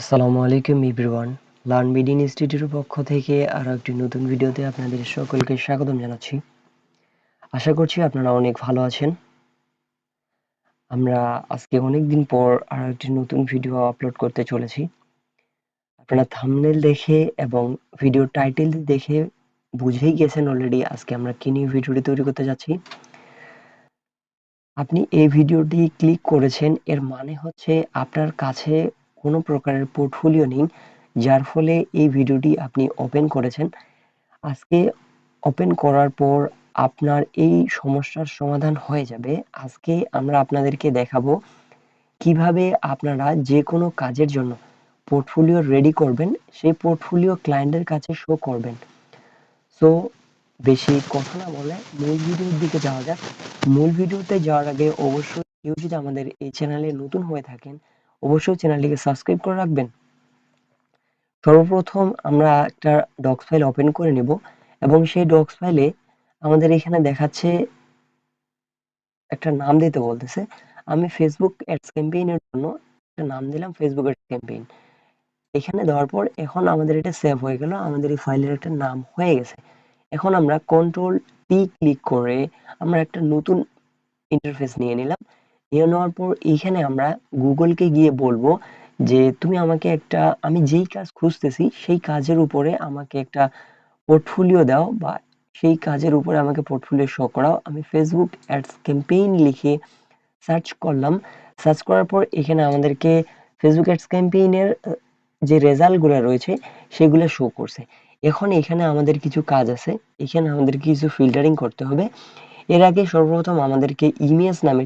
আসসালামু আলাইকুম everyone learn BD ইনস্টিটিউটের পক্ষ থেকে আরও একটি নতুন ভিডিওতে আপনাদের সকলকে স্বাগতম জানাচ্ছি। আশা করছি আপনারা অনেক ভালো আছেন। আমরা আজকে অনেক দিন পর আরও একটি নতুন ভিডিও আপলোড করতে চলেছি। আপনারা থামনেল দেখে এবং ভিডিও টাইটেল দেখে বুঝেই গেছেন অলরেডি আজকে আমরা কি নিয়ে ভিডিওটি তৈরি করতে যাচ্ছি। আপনি এই ভিডিওটি ক্লিক করেছেন, এর মানে হচ্ছে আপনার কাছে কোনো প্রকারের পোর্টফোলিও নেই যার ফলে এই ভিডিওটি আপনি ওপেন করেছেন। আজকে ওপেন করার পর আপনার এই সমস্যার সমাধান হয়ে যাবে। আজকে আমরা আপনাদেরকে দেখাবো কীভাবে আপনারা যে কোনো কাজের জন্য পোর্টফোলিও রেডি করবেন, সেই পোর্টফোলিও ক্লায়েন্টের কাছে শো করবেন। সো বেশি কথা না বলে মূল ভিডিওর দিকে যাওয়া যাক। মূল ভিডিওতে যাওয়ার আগে অবশ্যই কেউ যদি আমাদের এই চ্যানেলে নতুন হয়ে থাকেন অবশ্যই চ্যানেলটিকে সাবস্ক্রাইব করে রাখবেন। সর্বপ্রথম আমরা একটা ডক্স ফাইল ওপেন করে নেব এবং সেই ডক্স ফাইলে আমাদের এখানে দেখাচ্ছে একটা নাম দিতে বলতেছে। আমি ফেসবুক অ্যাডস ক্যাম্পেইনের জন্য একটা নাম দিলাম ফেসবুক অ্যাডস ক্যাম্পেইন এখানে দেওয়ার পর এখন আমাদের এটা সেভ হয়ে গেল, আমাদের এই ফাইলের একটা নাম হয়ে গেছে। এখন আমরা কন্ট্রোল টি ক্লিক করে আমরা একটা নতুন ইন্টারফেস নিয়ে নিলাম। নিয়ে নেওয়ার পর এইখানে আমরা গুগলকে গিয়ে বলব যে, তুমি আমাকে একটা, আমি যেই কাজ খুঁজতেছি, সেই কাজের উপরে আমাকে একটা পোর্টফোলিও দাও বা সেই কাজের উপরে আমাকে পোর্টফোলিও শো করাও। আমি ফেসবুক অ্যাডস ক্যাম্পেইন লিখে সার্চ করলাম। সার্চ করার পর এখানে আমাদেরকে ফেসবুক অ্যাডস ক্যাম্পেইনের যে রেজাল্টগুলো রয়েছে, সেগুলো শো করছে। এখন এখানে আমাদের কিছু কাজ আছে। এখানে আমাদের কিছু ফিল্টারিং করতে হবে। এর আগে সর্বপ্রথম আমাদেরকে ইমেজ নামে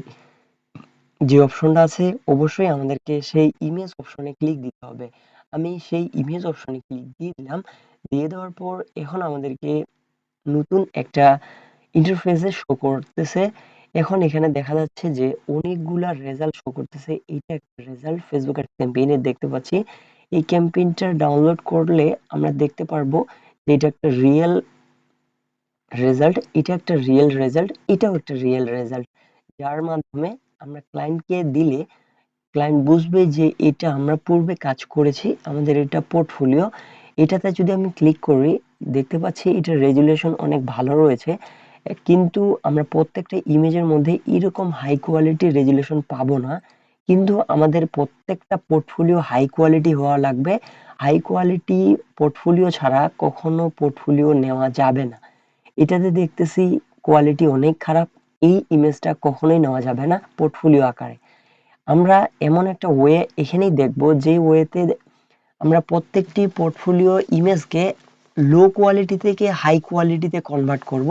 যে অপশনটা আছে, অবশ্যই আমাদেরকে সেই ইমেজ অপশনে ক্লিক দিতে হবে। আমি সেই ইমেজ অপশনে ক্লিক দিয়ে দিলাম, দিয়ে দেওয়ার পর এখন আমাদেরকে নতুন একটা ইন্টারফেসে শো করতেছে। এখন এখানে দেখা যাচ্ছে যে অনেকগুলা রেজাল্ট শো করতেছে। এইটা একটা রেজাল্ট ফেসবুক এর ক্যাম্পেইনের দেখতে পাচ্ছি। এই ক্যাম্পেইনটা ডাউনলোড করলে আমরা দেখতে পারব যে এটা একটা রিয়েল রেজাল্ট এটা একটা রিয়েল রেজাল্ট এটাও একটা রিয়েল রেজাল্ট যার মাধ্যমে আমরা ক্লায়েন্টকে দিলে ক্লায়েন্ট বুঝবে যে এটা আমরা পূর্বে কাজ করেছি, আমাদের এটা পোর্টফোলিও এটাতে যদি আমি ক্লিক করি, দেখতে পাচ্ছি এটা রেজুলেশন অনেক ভালো রয়েছে, কিন্তু আমরা প্রত্যেকটা ইমেজের মধ্যে এরকম হাই কোয়ালিটি রেজুলেশন পাবো না, কিন্তু আমাদের প্রত্যেকটা পোর্টফোলিও হাই কোয়ালিটি হওয়া লাগবে হাই কোয়ালিটি পোর্টফোলিও ছাড়া কখনো পোর্টফোলিও নেওয়া যাবে না। এটাতে দেখতেছি কোয়ালিটি অনেক খারাপ এই ইমেজটা কখনোই নেওয়া যাবে না পোর্টফোলিও আকারে। আমরা এমন একটা ওয়ে এখানেই দেখব যে ওয়েতে আমরা প্রত্যেকটি পোর্টফোলিও ইমেজকে লো কোয়ালিটি থেকে হাই কোয়ালিটিতে কনভার্ট করব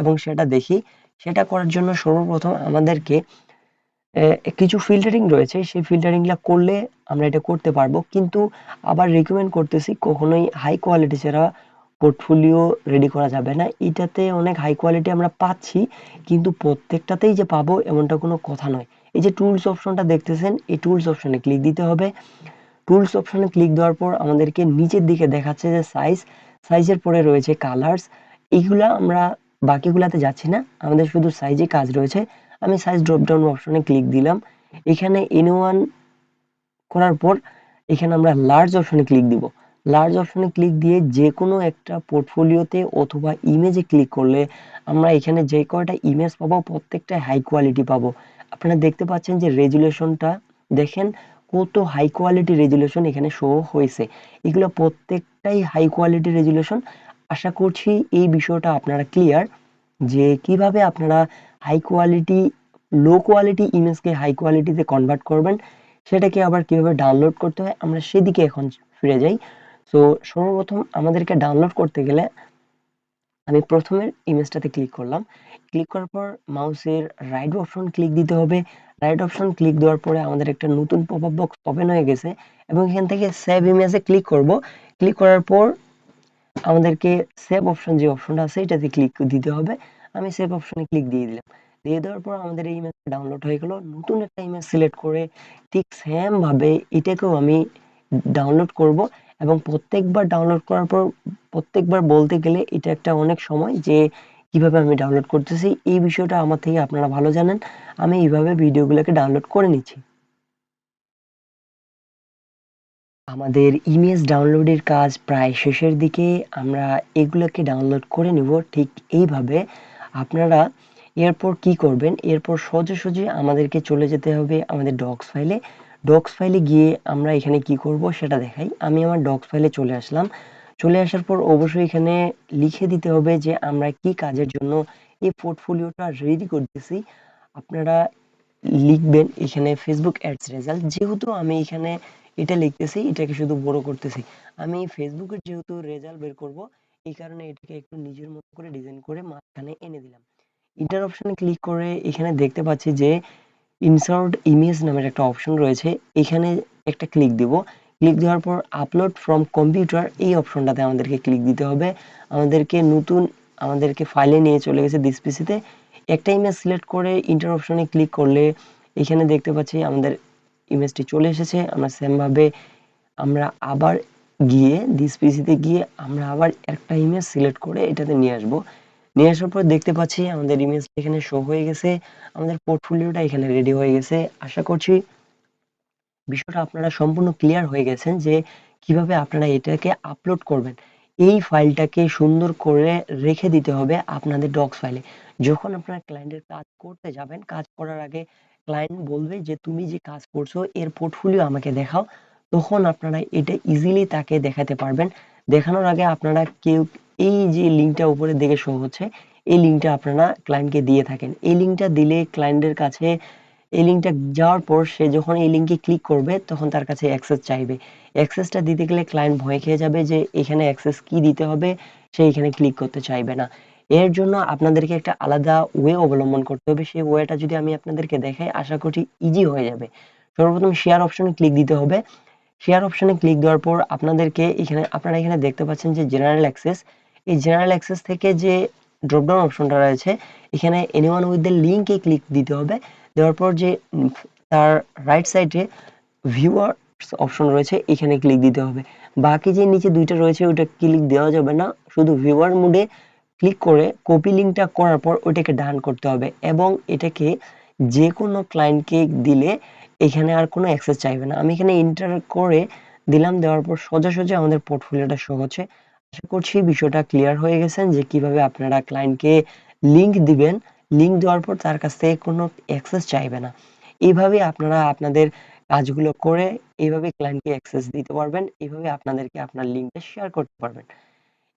এবং সেটা দেখি। সেটা করার জন্য সর্বপ্রথম আমাদেরকে কিছু ফিল্টারিং রয়েছে। সেই ফিল্টারিংগুলো করলে আমরা এটা করতে পারব। কিন্তু আবার রিকমেন্ড করতেছি কখনোই হাই কোয়ালিটি ছাড়া পোর্টফোলিও রেডি করা যাবে না। এটাতে অনেক হাই কোয়ালিটি আমরা পাচ্ছি, কিন্তু প্রত্যেকটাতেই যে পাবো এমনটা কোনো কথা নয়। এই যে টুলস অপশনটা দেখতেছেন, এই টুলস অপশনে ক্লিক দিতে হবে। টুলস অপশনে ক্লিক দেওয়ার পর আমাদেরকে নিচের দিকে দেখাচ্ছে যে সাইজ সাইজের পরে রয়েছে কালার্স এইগুলা আমরা বাকিগুলাতে যাচ্ছি না, আমাদের শুধু সাইজে কাজ রয়েছে। আমি সাইজ ড্রপডাউন অপশনে ক্লিক দিলাম। এখানে এনি ওয়ান করার পর এখানে আমরা লার্জ অপশনে ক্লিক দিব। লার্জ অপশনে ক্লিক দিয়ে যে কোনো একটা পোর্টফোলিওতে অথবা ইমেজে ক্লিক করলে আমরা এখানে যে কয়টা ইমেজ পাবো, প্রত্যেকটা হাই কোয়ালিটি পাবো। আপনারা দেখতে পাচ্ছেন যে রেজুলেশনটা দেখেন কত হাই কোয়ালিটি রেজুলেশন এখানে শো হয়েছে। এগুলো প্রত্যেকটাই হাই কোয়ালিটি রেজুলেশন আশা করছি এই বিষয়টা আপনারা ক্লিয়ার যে কীভাবে আপনারা হাই কোয়ালিটি লো কোয়ালিটি ইমেজকে হাই কোয়ালিটিতে কনভার্ট করবেন, সেটাকে আবার কীভাবে ডাউনলোড করতে হয়, আমরা সেদিকে এখন ফিরে যাই। তো সর্বপ্রথম আমাদেরকে ডাউনলোড করতে গেলে আমি প্রথমে ইমেজটাতে ক্লিক করলাম। ক্লিক করার পর মাউসের রাইট অপশন ক্লিক দিতে হবে। রাইট অপশন ক্লিক দেওয়ার পরে আমাদের একটা নতুন পপ আপ বক্স ওপেন হয়ে গেছে এবং এখান থেকে সেভ ইমেজে ক্লিক করব। ক্লিক করার পর আমাদেরকে সেভ অপশন যে অপশনটা আছে এটাতে ক্লিক দিতে হবে। আমি সেভ অপশনে ক্লিক দিয়ে দিলাম। দিয়ে দেওয়ার পর আমাদের এই ইমেজটা ডাউনলোড হয়ে গেল। নতুন একটা ইমেজ সিলেক্ট করে ঠিক সেম ভাবে এটাকেও আমি ডাউনলোড করব। এবং প্রত্যেকবার ডাউনলোড করার পর প্রত্যেকবার বলতে গেলে এটা একটা অনেক সময় যে কীভাবে আমি ডাউনলোড করতেছি, এই বিষয়টা আমার থেকে আপনারা ভালো জানেন। আমি এইভাবে ভিডিওগুলোকে ডাউনলোড করে নিচ্ছি। আমাদের ইমেজ ডাউনলোডের কাজ প্রায় শেষের দিকে, আমরা এগুলোকে ডাউনলোড করে নিব। ঠিক এইভাবে আপনারা এরপর কি করবেন? এরপর সোজাসুজি আমাদেরকে চলে যেতে হবে আমাদের ডক্স ফাইলে ডক্স ফাইলে গিয়ে আমরা এখানে কি করব সেটা দেখাই। আমি আমার ডক্স ফাইলে চলে আসলাম। চলে আসার পর অবশ্যই এখানে লিখে দিতে হবে যে আমরা কি কাজের জন্য এই পোর্টফোলিওটা রেডি করতেছি। আপনারা লিখবেন এখানে ফেসবুক অ্যাডস রেজাল্ট যেহেতু আমি এখানে এটা লিখতেছি, এটাকে শুধু বড় করতেছি। আমি ফেসবুকের যেহেতু রেজাল্ট বের করব, এই কারণে এটাকে একটু নিজের মতো করে ডিজাইন করে মাঝখানে এনে দিলাম। ইন্টার অপশনে ক্লিক করে এখানে দেখতে পাচ্ছি যে ইনসার্ট ইমেজ নামের একটা অপশন রয়েছে। এখানে একটা ক্লিক দিব। ক্লিক দেওয়ার পর আপলোড ফ্রম কম্পিউটার এই অপশনটাতে আমাদেরকে ক্লিক দিতে হবে। আমাদেরকে নতুন, আমাদেরকে ফাইলে নিয়ে চলে গেছে দিস পিসিতে একটা ইমেজ সিলেক্ট করে ইন্টার অপশনে ক্লিক করলে এখানে দেখতে পাচ্ছি আমাদের ইমেজটি চলে এসেছে। আমরা সেমভাবে আমরা আবার গিয়ে দিস পিসিতে গিয়ে আমরা আবার একটা ইমেজ সিলেক্ট করে এটাতে নিয়ে আসব। নিয়ে আসার পর দেখতে পাচ্ছি আমাদের ইমেজটা এখানে শো হয়ে গেছে। আমাদের পোর্টফোলিওটা এখানে রেডি হয়ে গেছে। আশা করছি বিষয়টা আপনারা সম্পূর্ণ ক্লিয়ার হয়ে গেছেন যে কীভাবে আপনারা এটাকে আপলোড করবেন। এই ফাইলটাকে সুন্দর করে রেখে দিতে হবে আপনাদের ডক্স ফাইলে যখন আপনারা ক্লায়েন্টের কাজ করতে যাবেন, কাজ করার আগে ক্লায়েন্ট বলবে যে, তুমি যে কাজ করছ, এর পোর্টফোলিও আমাকে দেখাও। তখন আপনারা এটা ইজিলি তাকে দেখাতে পারবেন। দেখানোর আগে আপনারা কেউ এই যে লিঙ্কটা উপরে দেখে শো হচ্ছে, এই লিঙ্কটা আপনারা ক্লায়েন্টকে দিয়ে থাকেন। এই লিঙ্কটা দিলে ক্লায়েন্টের কাছে, এই লিঙ্কটা যাওয়ার পর সে যখন এই লিঙ্কে ক্লিক করবে, তখন তার কাছে অ্যাক্সেস চাইবে। অ্যাক্সেসটা দিতে গেলে ক্লায়েন্ট ভয় খেয়ে যাবে যে এখানে অ্যাক্সেস কি দিতে হবে, সে এখানে ক্লিক করতে চাইবে না। এর জন্য আপনাদেরকে একটা আলাদা ওয়ে অবলম্বন করতে হবে। সেই ওয়েটা যদি আমি আপনাদেরকে দেখাই, আশা করি ইজি হয়ে যাবে। সর্বপ্রথম শেয়ার অপশনে ক্লিক দিতে হবে। শেয়ার অপশনে ক্লিক দেওয়ার পর আপনাদেরকে এখানে, আপনারা এখানে দেখতে পাচ্ছেন যে জেনারেল অ্যাক্সেস এই জেনারেল অ্যাক্সেস থেকে যে ড্রপডাউন অপশনটা রয়েছে, এখানে এনিওয়ান উইথ দ্য লিঙ্কে ক্লিক দিতে হবে। দেওয়ার পর যে তার রাইট সাইডে ভিউয়ার্স অপশন রয়েছে, এখানে ক্লিক দিতে হবে। বাকি যে নিচে দুইটা রয়েছে ওটা ক্লিক দেওয়া যাবে না। শুধু ভিউয়ার মোডে ক্লিক করে কপি লিঙ্কটা করার পর ওইটাকে ডান করতে হবে এবং এটাকে যে কোনো ক্লায়েন্টকে দিলে এখানে আর কোনো অ্যাক্সেস চাইবে না। আমি এখানে এন্টার করে দিলাম, দেওয়ার পর সোজা সোজা আমাদের পোর্টফোলিওটা শো হচ্ছে। আশা করছি বিষয়টা ক্লিয়ার হয়ে গেছেন যে কীভাবে আপনারা ক্লায়েন্টকে লিংক দিবেন। লিংক দেওয়ার পর তার কাছ থেকে কোনো অ্যাক্সেস চাইবে না। এইভাবে আপনারা আপনাদের কাজগুলো করে এইভাবে ক্লায়েন্টকে অ্যাক্সেস দিতে পারবেন এইভাবে আপনাদেরকে আপনার লিঙ্কটা শেয়ার করতে পারবেন।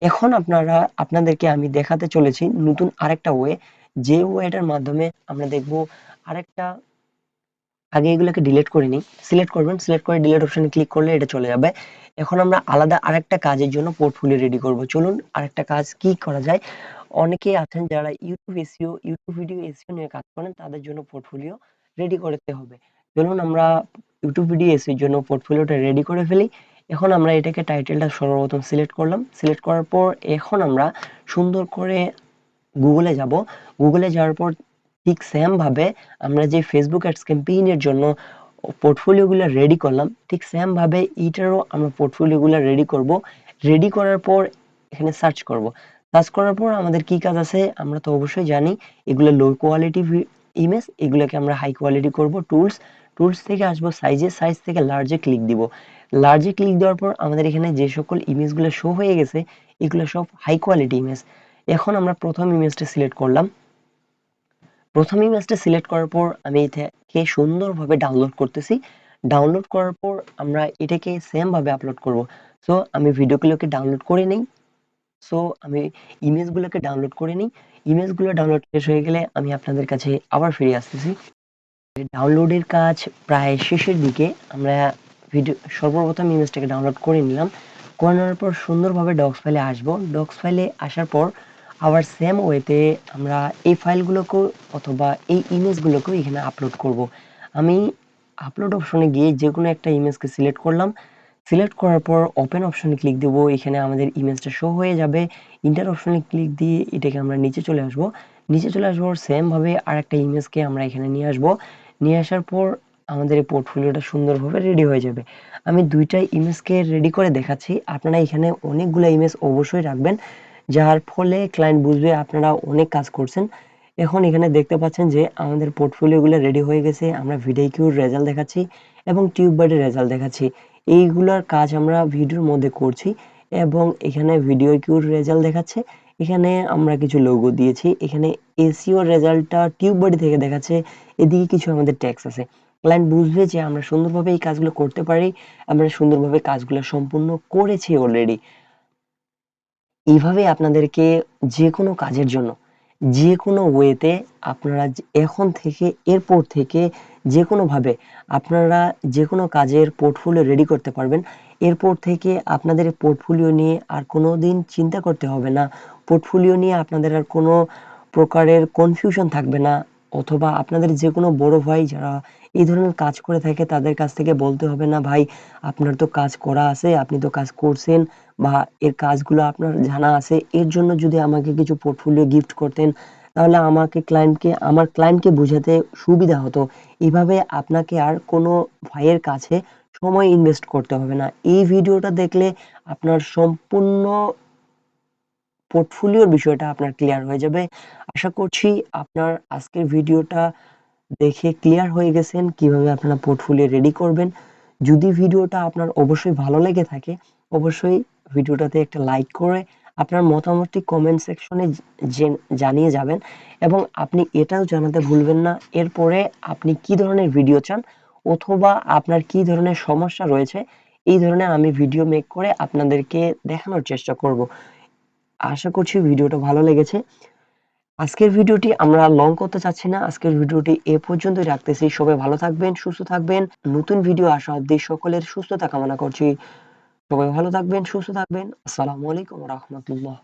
এখন আপনারা, আপনাদেরকে আমি দেখাতে চলেছি নতুন আরেকটা ওয়ে যে ওয়েটার মাধ্যমে আমরা দেখব আরেকটা, আগে এগুলোকে ডিলিট করে নিই। সিলেক্ট করবেন সিলেক্ট করে ডিলিট অপশনে ক্লিক করলে এটা চলে যাবে। এখন আমরা আলাদা আরেকটা কাজের জন্য পোর্টফোলিও রেডি করব। চলুন আরেকটা কাজ কি করা যায়? অনেকেই আছেন যারা YouTube SEO YouTube video SEO নিয়ে কাজ করেন, তাদের জন্য পোর্টফোলিও রেডি করতে হবে। চলুন আমরা ইউটিউব ভিডিও এসির জন্য পোর্টফোলিওটা রেডি করে ফেলি। এখন আমরা এটাকে টাইটেলটা সর্বপ্রথম সিলেক্ট করলাম। সিলেক্ট করার পর এখন আমরা সুন্দর করে গুগলে যাব। গুগলে যাওয়ার পর ঠিক সেম ভাবে আমরা যে ফেসবুক অ্যাডস ক্যাম্পেইনের জন্য পোর্টফোলিওগুলো রেডি করলাম, ঠিক সেম ভাবে এইটারও আমরা পোর্টফোলিওগুলো রেডি করব। রেডি করার পর এখানে সার্চ করব। সার্চ করার পর আমাদের কি কাজ আছে? আমরা তো অবশ্যই জানি, এগুলো লো কোয়ালিটি ইমেজ এগুলোকে আমরা হাই কোয়ালিটি করব টুলস টুলস থেকে আসব সাইজে সাইজ থেকে লার্জে ক্লিক দিব। লার্জে ক্লিক দেওয়ার পর আমাদের এখানে যে সকল ইমেজগুলো শো হয়ে গেছে, এগুলো সব হাই কোয়ালিটি ইমেজ এখন আমরা প্রথম ইমেজটা সিলেক্ট করলাম। প্রথম ইমেজটা সিলেক্ট করার পর আমি এটাকে সুন্দরভাবে ডাউনলোড করতেছি। ডাউনলোড করার পর আমরা এটাকে সেম ভাবে আপলোড করব। সো আমি ভিডিওগুলোকে ডাউনলোড করে নিই। সো আমি ইমেজগুলোকে ডাউনলোড করে নিই। ইমেজগুলো ডাউনলোড শেষ হয়ে গেলে আমি আপনাদের কাছে আবার ফিরে আসতেছি। ডাউনলোডের কাজ প্রায় শেষের দিকে আমরা ভিডিও সর্বপ্রথম ইমেজটাকে ডাউনলোড করে নিলাম। করে নেওয়ার পর সুন্দরভাবে ডক্স ফাইলে আসব। ডক্স ফাইলে আসার পর আবার সেম ওয়েতে আমরা এই ফাইলগুলোকেও অথবা এই ইমেজগুলোকেও এখানে আপলোড করব। আমি আপলোড অপশনে গিয়ে যে কোনো একটা ইমেজকে সিলেক্ট করলাম। সিলেক্ট করার পর ওপেন অপশনে ক্লিক দেবো, এখানে আমাদের ইমেজটা শো হয়ে যাবে। ইন্টার অপশনে ক্লিক দিয়ে এটাকে আমরা নিচে চলে আসব। নিচে চলে আসব সেমভাবে আর একটা ইমেজকে আমরা এখানে নিয়ে আসব। নিয়ে আসার পর আমাদের এই পোর্টফোলিওটা সুন্দরভাবে রেডি হয়ে যাবে। আমি দুইটা ইমেজকে রেডি করে দেখাচ্ছি। আপনারা এখানে অনেকগুলো ইমেজ অবশ্যই রাখবেন। যার ফলে ক্লায়েন্ট বুঝবে আপনারা অনেক কাজ করছেন। এখন এখানে দেখতে পাচ্ছেন যে আমাদের পোর্টফোলিওগুলো রেডি হয়ে গেছে, আমরা ভিডিও কিউর রেজাল্ট দেখাচ্ছি এবং টিউব বার্ডের রেজাল্ট দেখাচ্ছি। এইগুলার কাজ আমরা ভিডিওর মধ্যে করছি এবং এখানে ভিডিও কিউর রেজাল্ট দেখাচ্ছে, এখানে আমরা কিছু লোগো দিয়েছি, এখানে এসিও রেজাল্টটা টিউব বডি থেকে দেখাচ্ছে, এদিকে কিছু আমাদের ট্যাক্স আছে। ক্লায়েন্ট বুঝবে যে আমরা সুন্দরভাবে এই কাজগুলো করতে পারি, আমরা সুন্দরভাবে কাজগুলো সম্পূর্ণ করেছি অলরেডি এইভাবে আপনাদেরকে যে কোনো কাজের জন্য যে কোনো ওয়েতে আপনারা এখন থেকে, এরপর থেকে যে কোনোভাবে আপনারা যে কোনো কাজের পোর্টফোলিও রেডি করতে পারবেন। এরপর থেকে আপনাদের পোর্টফোলিও নিয়ে আর কোনো দিন চিন্তা করতে হবে না। পোর্টফোলিও নিয়ে আপনাদের আর কোনো প্রকারের কনফিউশন থাকবে না। অথবা আপনাদের যে কোনো বড় ভাই যারা এই ধরনের কাজ করে থাকে, তাদের কাছ থেকে বলতে হবে না, ভাই, আপনার তো কাজ করা আছে, আপনি তো কাজ করছেন বা এর কাজগুলো আপনার জানা আছে, এর জন্য যদি আমাকে কিছু পোর্টফোলিও গিফট করতেন, তাহলে আমাকে ক্লায়েন্টকে আমার ক্লায়েন্টকে বোঝাতে সুবিধা হতো। এভাবে আপনাকে আর কোনো ভাইয়ের কাছে সময় ইনভেস্ট করতে হবে না। এই ভিডিওটা দেখলে আপনার সম্পূর্ণ পোর্টফোলিওর বিষয়টা আপনার ক্লিয়ার হয়ে যাবে। আশা করছি আপনার আজকের ভিডিওটা দেখে ক্লিয়ার হয়ে গেছেন, কীভাবে আপনারা পোর্টফোলিও রেডি করবেন। যদি ভিডিওটা আপনার অবশ্যই ভালো লেগে থাকে, অবশ্যই ভিডিওটাতে একটা লাইক করে আপনার মতামতটি কমেন্ট সেকশনে জানিয়ে যাবেন এবং আপনি এটাও জানাতে ভুলবেন না। এরপরে আপনি কি ধরনের ভিডিও চান অথবা আপনার কি ধরনের সমস্যা রয়েছে, এই ধরনের আমি ভিডিও মেক করে আপনাদেরকে দেখানোর চেষ্টা করব। আশা করছি ভিডিওটা ভালো লেগেছে। আজকের ভিডিওটি আমরা লং করতে চাচ্ছি না। আজকের ভিডিওটি এ পর্যন্তই রাখতেছি। সবাই ভালো থাকবেন, সুস্থ থাকবেন। নতুন ভিডিও আসা অব্দি সকলের সুস্থতা কামনা করছি। সবাই ভালো থাকবেন, সুস্থ থাকবেন। আসসালামু আলাইকুম রহমতুল্লাহ।